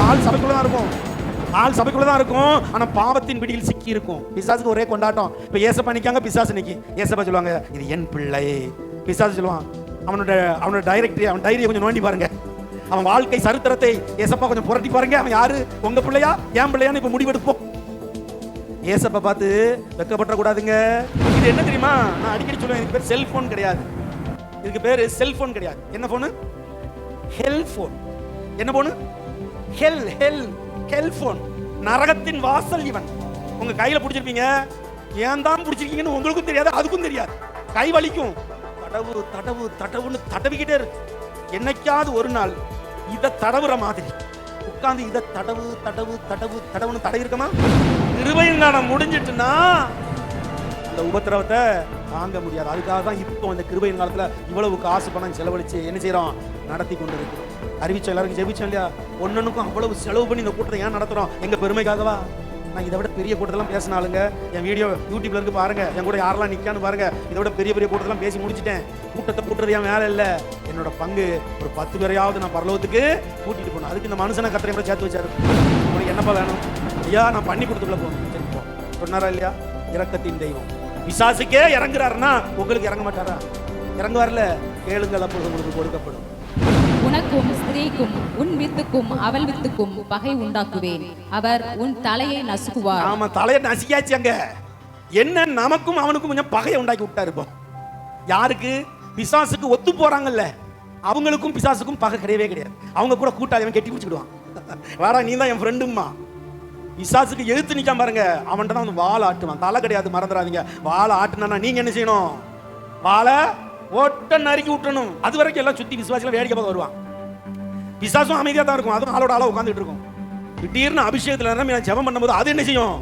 ஆள் சபைக்குள்ள தான் இருக்கும். ஆள் சபைக்குள்ள தான் இருக்கும். ஆனா பாவத்தின் பிடியில் சிக்கி இருக்கும் பிசாசுக்கு ஒரே கொண்டாட்டம். இப்ப ஏசப்பா நிக்காங்க பிசாசு நிக்கி. ஏசப்பா சொல்லுவாங்க இது என் பிள்ளை. பிசாசு சொல்லுவான் அவனோட அவனோட டைரக்டரி அவன் டைரியை கொஞ்சம் நோண்டி பாருங்க. அவன் வாழ்க்கை சரித்திரத்தை ஏசப்பா கொஞ்சம் புரட்டி பாருங்க. அவன் யாரு? உங்க பிள்ளையா? என் பிள்ளையான்னு இப்ப முடிவெடுப்போம். ஏசப்பா பார்த்து வெக்கப்பட்ட கூடாதுங்க இது என்ன தெரியுமா? நான் அடிக்கடி சொல்லுவேன் இதுக்கு பேர் செல்போன் கிடையாது. இதுக்கு பேர் செல்போன் கிடையாது. என்ன போனு ஹெல்போன் என்ன போனு ஹெல் ஹெல் ஹெல்ஃபோன் நரகத்தின் வாசல் இவன். உங்க கையில பிடிச்சிருப்பீங்க? ஏன் தான் பிடிச்சிருக்கீங்கன்னு உங்களுக்கும் தெரியாது அதுக்கும் தெரியாது. கை வலிக்கும். தடவு தடவு தடவுன்னு தடவிக்கிட்டே இருக்கு என்னைக்காவது ஒரு நாள் இதை தடவுற மாதிரி. உட்காந்து இதை தடவு தடவு தடவு தடவுன்னு தடவி இருக்கமா நிறுவையும் முடிஞ்சிட்டுன்னா அந்த உபத்திரவத்தை தாங்க முடியாது. அதுக்காக தான் இப்போ இந்த கிருபையின் காலத்தில் இவ்வளவு காசு பணம் செலவழித்து என்ன செய்கிறோம் நடத்தி கொண்டு இருக்கிறோம் அறிவிச்சோம் எல்லாருக்கும் ஜெபிச்சோம் இல்லையா? ஒன்னொன்னுக்கும் அவ்வளவு செலவு பண்ணி இந்த கூட்டத்தை ஏன் நடத்துகிறோம் எங்கள் பெருமைக்காகவா? நான் இதை விட பெரிய கூட்டத்தெல்லாம் பேசினாலுங்க என் வீடியோ யூடியூப்ல இருக்கு பாருங்க. என் கூட யாரெல்லாம் நிற்கான்னு பாருங்க. இதை விட பெரிய பெரிய கூட்டத்தெல்லாம் பேசி முடிச்சிட்டேன். கூட்டத்தை கூட்டுறது என் வேலை இல்லை. என்னோட பங்கு ஒரு பத்து பேரையாவது நான் பரலோகத்துக்கு கூட்டிட்டு போனேன் அதுக்கு இந்த மனுஷனை கத்திரை கூட சேர்த்து வச்சாரு. உனக்கு என்னப்பா வேணும்? ஐயா நான் பண்ணி கொடுத்துக்குள்ள போகணும். சரி போ. சொன்னாரா இல்லையா? இரக்கத்தின் தெய்வம். பிசாசுக்கே இறங்குறாருன்னா உங்களுக்கு இறங்க மாட்டாரா? இறங்குவார்ல? கேளுங்கள் அப்பொழுது உங்களுக்கு கொடுக்கப்படும். உனக்கும் ஸ்திரீக்கும் உன் வித்துக்கும் அவள் வித்துக்கும் பகை உண்டாக்குவேன். அவர் உன் தலையை நசுக்குவார். ஆமா தலையை நசிக்காச்சு அங்க. என்ன நமக்கும் அவனுக்கும் கொஞ்சம் பகையை உண்டாக்கி விட்டாரு இப்போ. யாருக்கு? பிசாசுக்கு ஒத்து போறாங்கல்ல. அவங்களுக்கும் பிசாசுக்கும் பகை கிடையவே கிடையாது. அவங்க கூட கூட்டாளி கெட்டி பிடிச்சிக்கிடுவான். வாடா நீ தான் என் ஃப்ரெண்டுமா பிசாசுக்கு எழுத்து நிக்காம பாருங்க. அவன்கிட்ட தான் வந்து வாழை ஆட்டுவான். தலை கிடையாது மறந்துடாதீங்க. வாழை ஆட்டுனா நீங்கள் என்ன செய்யணும்? வாழை ஒட்ட நறுக்கி விட்டணும் அது வரைக்கும் எல்லாம் சுற்றி விசுவாசில வேடிக்கை பார்க்க வருவான். பிசாசும் அமைதியாக தான் இருக்கும். அதுவும் ஆளோட ஆளாக உட்காந்துட்டு இருக்கும். திடீர்னு அபிஷேகத்தில் நிரம்பி நான் ஜெபம் பண்ணும்போது அது என்ன செய்யும்?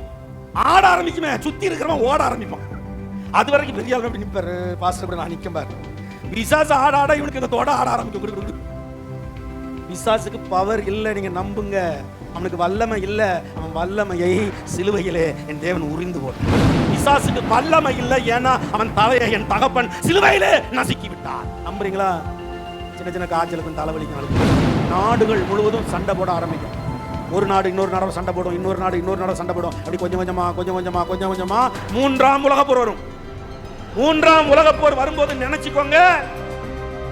ஆட ஆரம்பிக்குமே. சுற்றி இருக்கிறவன் ஓட ஆரம்பிப்பான். அது வரைக்கும் பெரிய ஆள் அப்படி பாஸ்டர் நான் நிக்க பாரு. பிசாசு ஆட ஆட இவனுக்கு இந்த தோட ஆட ஆரம்பிக்கும் குடு, பிசாசுக்கு பவர் இல்லை நீங்கள் நம்புங்க. அவனுக்கு வல்லமை இல்லை. அவன் வல்லமையை சிலுவையிலே என் தேவன் உறிந்து போட்டான். பிசாசுக்கு வல்லமை இல்லை ஏன்னா அவன் தலையை என் தகப்பன் சிலுவையிலே நசுக்கி விட்டான் நம்புறீங்களா? சின்ன சின்ன காய்ச்சலுக்கும் தலைவலிக்கும் நாடுகள் முழுவதும் சண்டை போட ஆரம்பிக்கும். ஒரு நாடு இன்னொரு நாடு சண்டை போடும் இன்னொரு நாடு இன்னொரு நாடு சண்டை போடும். அப்படி கொஞ்சம் கொஞ்சமா கொஞ்சம் கொஞ்சமா கொஞ்சம் கொஞ்சமா மூன்றாம் உலகப்போர் வரும். மூன்றாம் உலகப்போர் வரும்போது நினைச்சுக்கோங்க.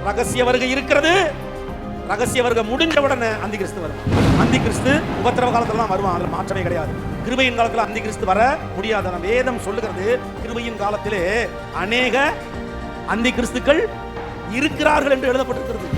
ரகசிய வருகை இருக்கிறது. ரகசிய வர்க்கம் முடிஞ்ச உடனே அந்தி கிறிஸ்து வரும் அந்தி கிறிஸ்து உபத்திரவ காலத்துல வருவான். அதில் மாற்றமே கிடையாது. கிருபையின் காலத்துல அந்தி கிறிஸ்து வர முடியாது. வேதம் சொல்லுகிறது கிருபையின் காலத்திலே அநேக அந்தி கிறிஸ்துக்கள் இருக்கிறார்கள் என்று எழுதப்பட்டிருக்கிறது.